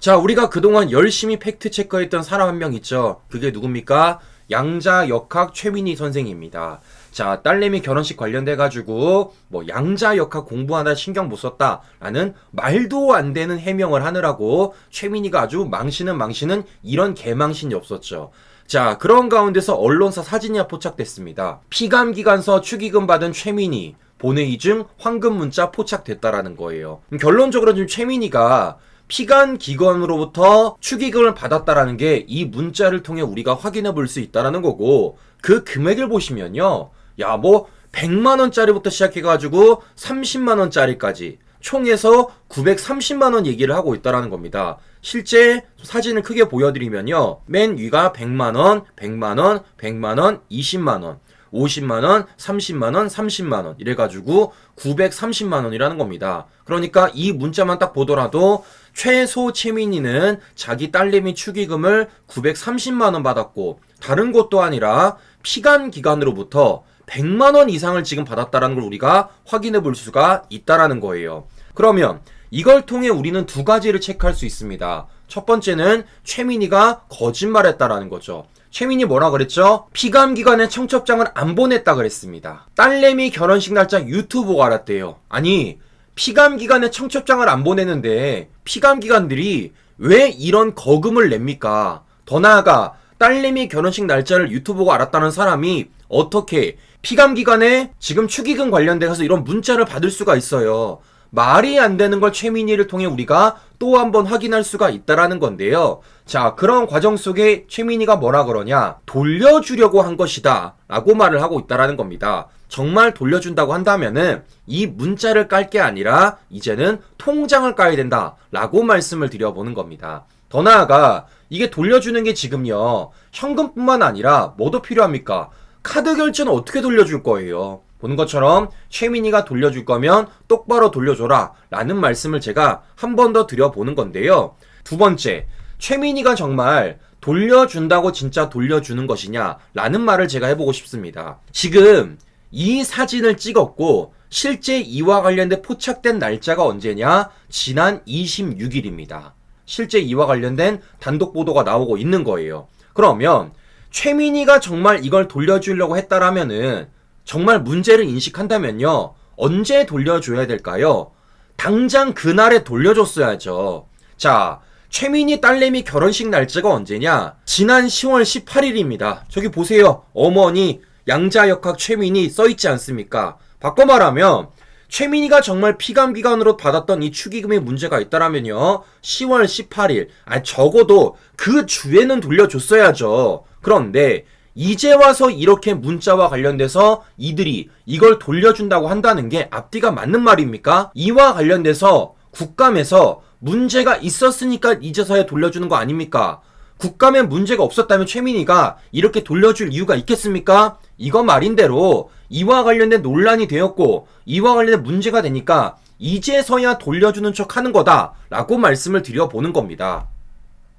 자, 우리가 그동안 열심히 팩트 체크했던 사람 한 명 있죠. 그게 누굽니까? 양자 역학 최민희 선생입니다. 자, 딸내미 결혼식 관련돼가지고, 뭐, 양자 역학 공부하다 신경 못 썼다라는 말도 안 되는 해명을 하느라고 최민희가 아주 망신은 망신은 이런 개망신이 없었죠. 자, 그런 가운데서 언론사 사진이 포착됐습니다. 피감기관서 축의금 받은 최민희, 본회의 중 황금 문자 포착됐다라는 거예요. 음, 결론적으로 지금 최민희가 피간 기관으로부터 축의금을 받았다라는 게 이 문자를 통해 우리가 확인해 볼 수 있다라는 거고 그 금액을 보시면요. 야, 뭐 100만 원짜리부터 시작해 가지고 30만 원짜리까지 총해서 930만 원 얘기를 하고 있다라는 겁니다. 실제 사진을 크게 보여드리면요. 맨 위가 100만 원, 100만 원, 100만 원, 20만 원. 50만 원, 30만 원, 30만 원 이래 가지고 930만 원이라는 겁니다. 그러니까 이 문자만 딱 보더라도 최소 최민희는 자기 딸내미 축의금을 930만 원 받았고 다른 곳도 아니라 피간 기관으로부터 100만 원 이상을 지금 받았다라는 걸 우리가 확인해 볼 수가 있다라는 거예요. 그러면 이걸 통해 우리는 두 가지를 체크할 수 있습니다. 첫 번째는 최민희가 거짓말했다라는 거죠. 최민희 뭐라 그랬죠? 피감 기관에 청첩장을 안 보냈다 그랬습니다. 딸내미 결혼식 날짜 유튜브가 알았대요. 아니 피감 기관에 청첩장을 안 보내는데 피감 기관들이 왜 이런 거금을 냅니까? 더 나아가 딸내미 결혼식 날짜를 유튜브가 알았다는 사람이 어떻게 피감 기관에 지금 축의금 관련돼서 이런 문자를 받을 수가 있어요. 말이 안 되는 걸 최민희를 통해 우리가 또 한 번 확인할 수가 있다라는 건데요. 자, 그런 과정 속에 최민희가 뭐라 그러냐? 돌려주려고 한 것이다. 라고 말을 하고 있다라는 겁니다. 정말 돌려준다고 한다면은 이 문자를 깔 게 아니라 이제는 통장을 까야 된다. 라고 말씀을 드려보는 겁니다. 더 나아가 이게 돌려주는 게 지금요. 현금뿐만 아니라 뭐도 필요합니까? 카드 결제는 어떻게 돌려줄 거예요? 보는 것처럼 최민희가 돌려줄 거면 똑바로 돌려줘라 라는 말씀을 제가 한 번 더 드려보는 건데요. 두 번째, 최민희가 정말 돌려준다고 진짜 돌려주는 것이냐 라는 말을 제가 해보고 싶습니다. 지금 이 사진을 찍었고 실제 이와 관련된 포착된 날짜가 언제냐? 지난 26일입니다. 실제 이와 관련된 단독 보도가 나오고 있는 거예요. 그러면 최민희가 정말 이걸 돌려주려고 했다라면은 정말 문제를 인식한다면요. 언제 돌려줘야 될까요? 당장 그날에 돌려줬어야죠. 자, 최민희 딸내미 결혼식 날짜가 언제냐? 지난 10월 18일입니다. 저기 보세요. 어머니 양자역학 최민희 써있지 않습니까? 바꿔 말하면 최민희가 정말 피감기관으로 받았던 이 축의금에 문제가 있다라면요. 10월 18일, 아 적어도 그 주에는 돌려줬어야죠. 그런데 이제 와서 이렇게 문자와 관련돼서 이들이 이걸 돌려준다고 한다는 게 앞뒤가 맞는 말입니까? 이와 관련돼서 국감에서 문제가 있었으니까 이제서야 돌려주는 거 아닙니까? 국감에 문제가 없었다면 최민희가 이렇게 돌려줄 이유가 있겠습니까? 이거 말인대로 이와 관련된 논란이 되었고 이와 관련된 문제가 되니까 이제서야 돌려주는 척 하는 거다라고 말씀을 드려보는 겁니다.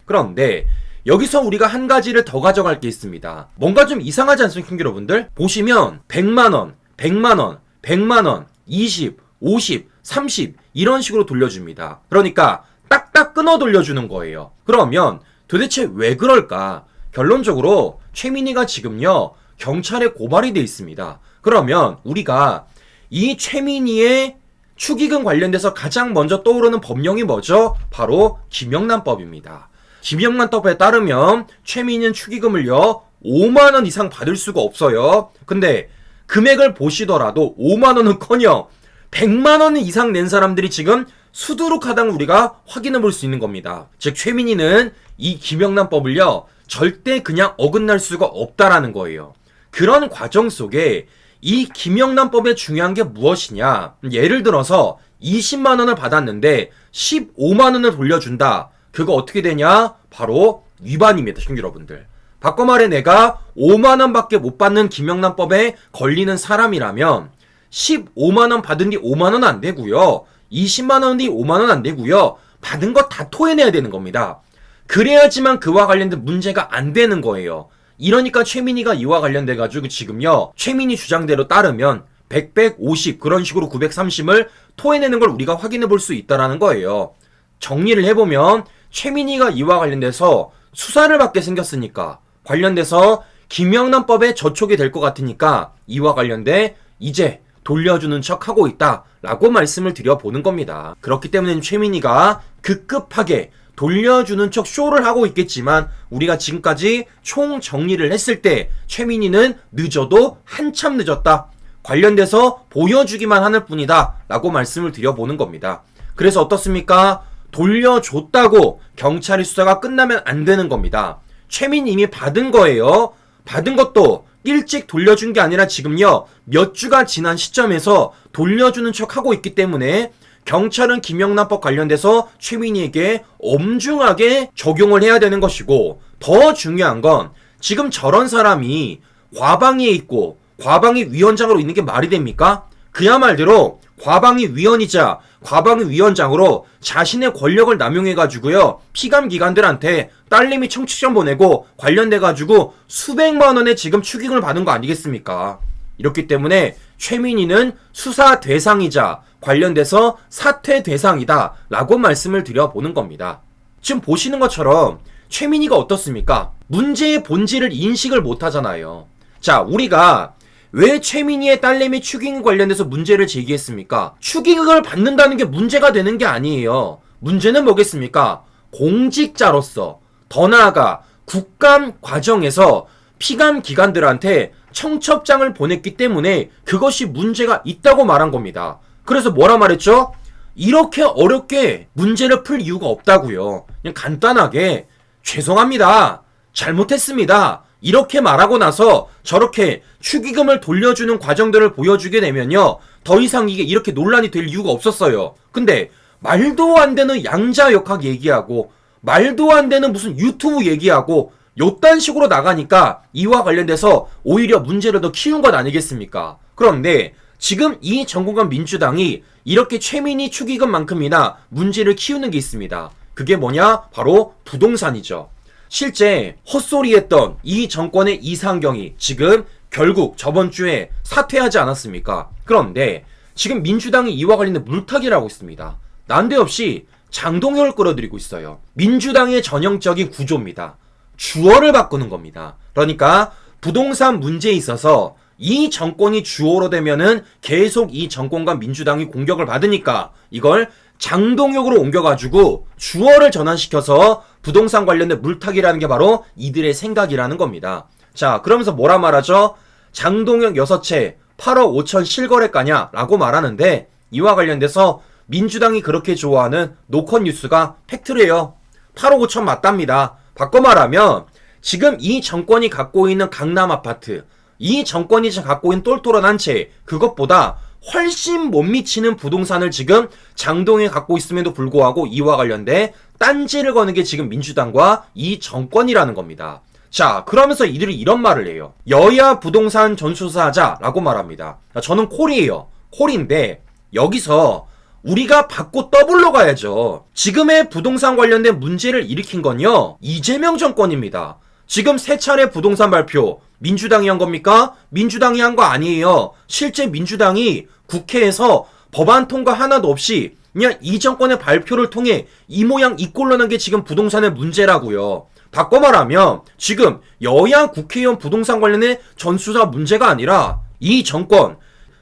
그런데 여기서 우리가 한 가지를 더 가져갈 게 있습니다. 뭔가 좀 이상하지 않습니까, 여러분들? 보시면 100만원, 100만원, 100만원, 20, 50, 30 이런 식으로 돌려줍니다. 그러니까 딱딱 끊어 돌려주는 거예요. 그러면 도대체 왜 그럴까? 결론적으로 최민희가 지금요 경찰에 고발이 돼 있습니다. 그러면 우리가 이 최민희의 축의금 관련돼서 가장 먼저 떠오르는 법령이 뭐죠? 바로 김영란법입니다. 김영란법에 따르면 최민희는 축의금을요 5만 원 이상 받을 수가 없어요. 근데 금액을 보시더라도 5만 원은커녕 100만 원 이상 낸 사람들이 지금 수두룩하다는 우리가 확인해 볼 수 있는 겁니다. 즉 최민희는 이 김영란법을요 절대 그냥 어긋날 수가 없다라는 거예요. 그런 과정 속에 이 김영란법의 중요한 게 무엇이냐? 예를 들어서 20만 원을 받았는데 15만 원을 돌려준다. 그거 어떻게 되냐? 바로 위반입니다, 시청자 여러분들. 바꿔 말해 내가 5만 원밖에 못 받는 김영란법에 걸리는 사람이라면 15만 원 받은 뒤 5만 원 안 되고요. 20만 원 뒤 5만 원 안 되고요. 받은 거 다 토해내야 되는 겁니다. 그래야지만 그와 관련된 문제가 안 되는 거예요. 이러니까 최민희가 이와 관련돼 가지고 지금요. 최민희 주장대로 따르면 100, 150 그런 식으로 930을 토해내는 걸 우리가 확인해 볼 수 있다라는 거예요. 정리를 해보면 최민희가 이와 관련돼서 수사를 받게 생겼으니까 관련돼서 김영란법에 저촉이 될 것 같으니까 이와 관련돼 이제 돌려주는 척 하고 있다 라고 말씀을 드려보는 겁니다. 그렇기 때문에 최민희가 급급하게 돌려주는 척 쇼를 하고 있겠지만 우리가 지금까지 총 정리를 했을 때 최민희는 늦어도 한참 늦었다. 관련돼서 보여주기만 하는 뿐이다. 라고 말씀을 드려보는 겁니다. 그래서 어떻습니까? 돌려줬다고 경찰이 수사가 끝나면 안 되는 겁니다. 최민희 이미 받은 거예요. 받은 것도 일찍 돌려준 게 아니라 지금요, 몇 주가 지난 시점에서 돌려주는 척 하고 있기 때문에 경찰은 김영란법 관련돼서 최민희에게 엄중하게 적용을 해야 되는 것이고, 더 중요한 건 지금 저런 사람이 과방위에 있고, 과방위 위원장으로 있는 게 말이 됩니까? 그야말로 과방위 위원이자 과방위 위원장으로 자신의 권력을 남용해가지고요 피감 기관들한테 딸내미 청취점 보내고 관련돼가지고 수백만 원의 지금 축의금을 받은 거 아니겠습니까? 이렇기 때문에 최민희는 수사 대상이자 관련돼서 사퇴 대상이다라고 말씀을 드려보는 겁니다. 지금 보시는 것처럼 최민희가 어떻습니까? 문제의 본질을 인식을 못하잖아요. 자, 우리가 왜 최민희의 딸내미 축의금 관련돼서 문제를 제기했습니까? 축의금을 받는다는 게 문제가 되는 게 아니에요. 문제는 뭐겠습니까? 공직자로서 더 나아가 국감 과정에서 피감 기관들한테 청첩장을 보냈기 때문에 그것이 문제가 있다고 말한 겁니다. 그래서 뭐라 말했죠? 이렇게 어렵게 문제를 풀 이유가 없다고요. 그냥 간단하게 죄송합니다. 잘못했습니다. 이렇게 말하고 나서 저렇게 축의금을 돌려주는 과정들을 보여주게 되면요. 더 이상 이게 이렇게 논란이 될 이유가 없었어요. 근데 말도 안 되는 양자 역학 얘기하고 말도 안 되는 무슨 유튜브 얘기하고 요딴 식으로 나가니까 이와 관련돼서 오히려 문제를 더 키운 것 아니겠습니까? 그런데 지금 이 정공관 민주당이 이렇게 최민희 축의금만큼이나 문제를 키우는 게 있습니다. 그게 뭐냐? 바로 부동산이죠. 실제 헛소리했던 이 정권의 이상경이 지금 결국 저번 주에 사퇴하지 않았습니까? 그런데 지금 민주당이 이와 관련된 물타기를 하고 있습니다. 난데없이 장동혁을 끌어들이고 있어요. 민주당의 전형적인 구조입니다. 주어를 바꾸는 겁니다. 그러니까 부동산 문제에 있어서 이 정권이 주어로 되면은 계속 이 정권과 민주당이 공격을 받으니까 이걸 장동혁으로 옮겨가지고 주어를 전환시켜서 부동산 관련된 물타기라는 게 바로 이들의 생각이라는 겁니다. 자, 그러면서 뭐라 말하죠? 장동혁 6채 8억 5천 실거래가냐라고 말하는데 이와 관련돼서 민주당이 그렇게 좋아하는 노컷 뉴스가 팩트래요. 8억 5천 맞답니다. 바꿔 말하면 지금 이 정권이 갖고 있는 강남 아파트, 이 정권이 갖고 있는 똘똘한 한 채, 그것보다 훨씬 못 미치는 부동산을 지금 장동에 갖고 있음에도 불구하고 이와 관련돼 딴지를 거는 게 지금 민주당과 이 정권이라는 겁니다. 자, 그러면서 이들이 이런 말을 해요. 여야 부동산 전수사자라고 말합니다. 저는 콜이에요. 콜인데 여기서 우리가 받고 더블로 가야죠. 지금의 부동산 관련된 문제를 일으킨 건요. 이재명 정권입니다. 지금 세 차례 부동산 발표 민주당이 한 겁니까? 민주당이 한 거 아니에요. 실제 민주당이 국회에서 법안 통과 하나도 없이 그냥 이 정권의 발표를 통해 이 모양 이 꼴로 난 게 지금 부동산의 문제라고요. 바꿔 말하면 지금 여야 국회의원 부동산 관련해 전수사 문제가 아니라 이 정권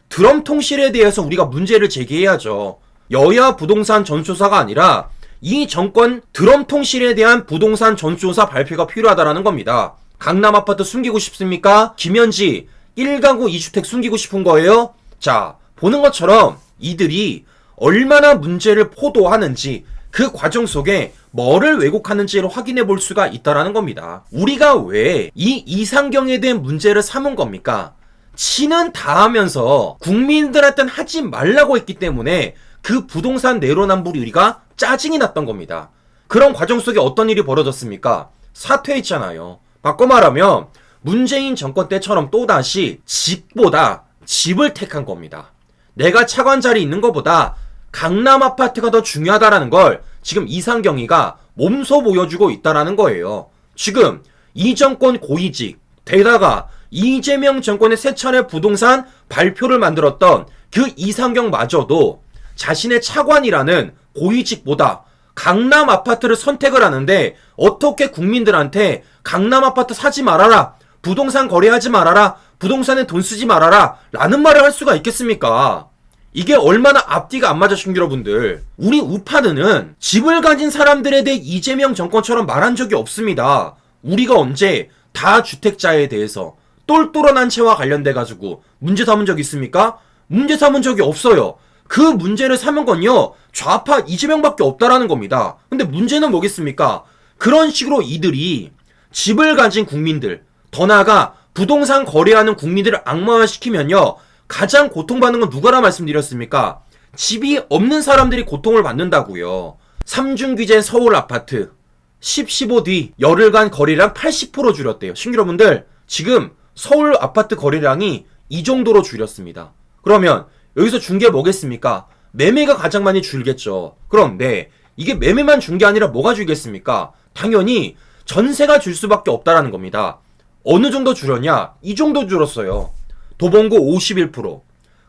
드럼 통실에 대해서 우리가 문제를 제기해야죠. 여야 부동산 전수사가 아니라 이 정권 드럼 통실에 대한 부동산 전수조사 발표가 필요하다라는 겁니다. 강남 아파트 숨기고 싶습니까? 김현지 1가구 2주택 숨기고 싶은 거예요? 자, 보는 것처럼 이들이 얼마나 문제를 포도하는지 그 과정 속에 뭐를 왜곡하는지를 확인해 볼 수가 있다라는 겁니다. 우리가 왜 이 이상경에 대한 문제를 삼은 겁니까? 치는 다 하면서 국민들한테는 하지 말라고 했기 때문에 그 부동산 내로남불이 우리가 짜증이 났던 겁니다. 그런 과정 속에 어떤 일이 벌어졌습니까? 사퇴했잖아요. 바꿔 말하면 문재인 정권 때처럼 또다시 집보다 집을 택한 겁니다. 내가 차관 자리 있는 것보다 강남 아파트가 더 중요하다라는 걸 지금 이상경이가 몸소 보여주고 있다라는 거예요. 지금 이 정권 고위직 대다가 이재명 정권의 세 차례 부동산 발표를 만들었던 그 이상경마저도 자신의 차관이라는 고위직보다 강남 아파트를 선택을 하는데 어떻게 국민들한테 강남 아파트 사지 말아라. 부동산 거래하지 말아라. 부동산에 돈 쓰지 말아라. 라는 말을 할 수가 있겠습니까? 이게 얼마나 앞뒤가 안 맞아, 여러분들. 우리 우파드는 집을 가진 사람들에 대해 이재명 정권처럼 말한 적이 없습니다. 우리가 언제 다 주택자에 대해서 똘똘한 채와 관련돼 가지고 문제 삼은 적 있습니까? 문제 삼은 적이 없어요. 그 문제를 삼은 건요 좌파 이재명밖에 없다라는 겁니다. 근데 문제는 뭐겠습니까? 그런 식으로 이들이 집을 가진 국민들 더 나아가 부동산 거래하는 국민들을 악마화시키면요 가장 고통받는 건 누가라 말씀드렸습니까? 집이 없는 사람들이 고통을 받는다고요. 삼중규제 서울 아파트 10, 15뒤 열흘간 거래량 80% 줄였대요. 신규 여러분들 지금 서울 아파트 거래량이 이 정도로 줄였습니다. 그러면 여기서 준 게 뭐겠습니까? 매매가 가장 많이 줄겠죠. 그런데 이게 매매만 준 게 아니라 뭐가 줄겠습니까? 당연히 전세가 줄 수밖에 없다라는 겁니다. 어느 정도 줄였냐? 이 정도 줄었어요. 도봉구 51%,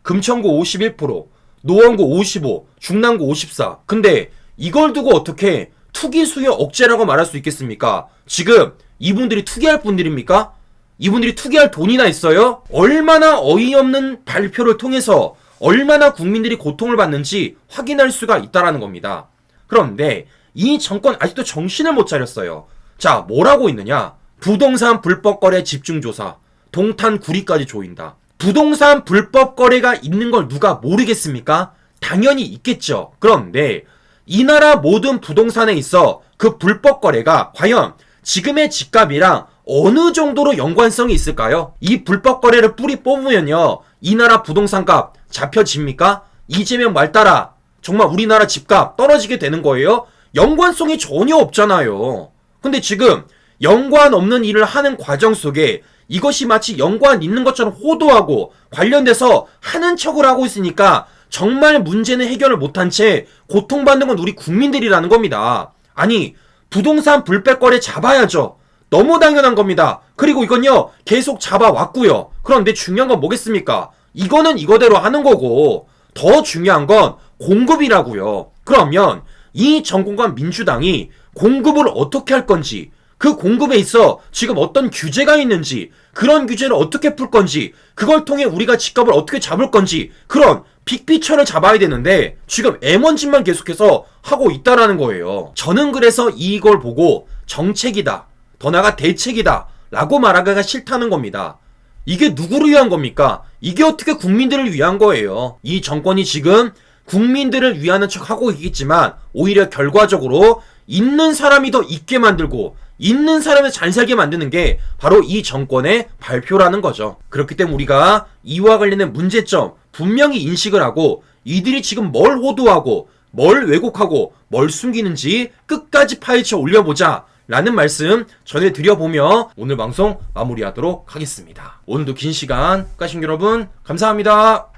금천구 51%, 노원구 55, 중랑구 54. 근데 이걸 두고 어떻게 투기 수요 억제라고 말할 수 있겠습니까? 지금 이분들이 투기할 분들입니까? 이분들이 투기할 돈이나 있어요? 얼마나 어이없는 발표를 통해서 얼마나 국민들이 고통을 받는지 확인할 수가 있다라는 겁니다. 그런데 이 정권 아직도 정신을 못 차렸어요. 자, 뭐라고 있느냐? 부동산 불법 거래 집중 조사. 동탄 구리까지 조인다. 부동산 불법 거래가 있는 걸 누가 모르겠습니까? 당연히 있겠죠. 그런데 이 나라 모든 부동산에 있어 그 불법 거래가 과연 지금의 집값이랑 어느 정도로 연관성이 있을까요? 이 불법 거래를 뿌리 뽑으면요. 이 나라 부동산 값 잡혀집니까? 이재명 말 따라 정말 우리나라 집값 떨어지게 되는 거예요? 연관성이 전혀 없잖아요. 근데 지금 연관 없는 일을 하는 과정 속에 이것이 마치 연관 있는 것처럼 호도하고 관련돼서 하는 척을 하고 있으니까 정말 문제는 해결을 못한 채 고통받는 건 우리 국민들이라는 겁니다. 아니, 부동산 불백거래 잡아야죠. 너무 당연한 겁니다. 그리고 이건요, 계속 잡아왔고요. 그런데 중요한 건 뭐겠습니까? 이거는 이거대로 하는 거고, 더 중요한 건 공급이라고요. 그러면 이 정권과 민주당이 공급을 어떻게 할 건지, 그 공급에 있어 지금 어떤 규제가 있는지, 그런 규제를 어떻게 풀 건지, 그걸 통해 우리가 집값을 어떻게 잡을 건지, 그런 빅피처를 잡아야 되는데, 지금 M1짓만 계속해서 하고 있다라는 거예요. 저는 그래서 이걸 보고 정책이다. 더 나아가 대책이다. 라고 말하기가 싫다는 겁니다. 이게 누구를 위한 겁니까? 이게 어떻게 국민들을 위한 거예요? 이 정권이 지금 국민들을 위하는 척 하고 있겠지만 오히려 결과적으로 있는 사람이 더 있게 만들고 있는 사람을 잘 살게 만드는 게 바로 이 정권의 발표라는 거죠. 그렇기 때문에 우리가 이와 관련된 문제점 분명히 인식을 하고 이들이 지금 뭘 호도하고 뭘 왜곡하고 뭘 숨기는지 끝까지 파헤쳐 올려보자. 라는 말씀 전해드려보며 오늘 방송 마무리하도록 하겠습니다. 오늘도 긴 시간, 까신 여러분, 감사합니다.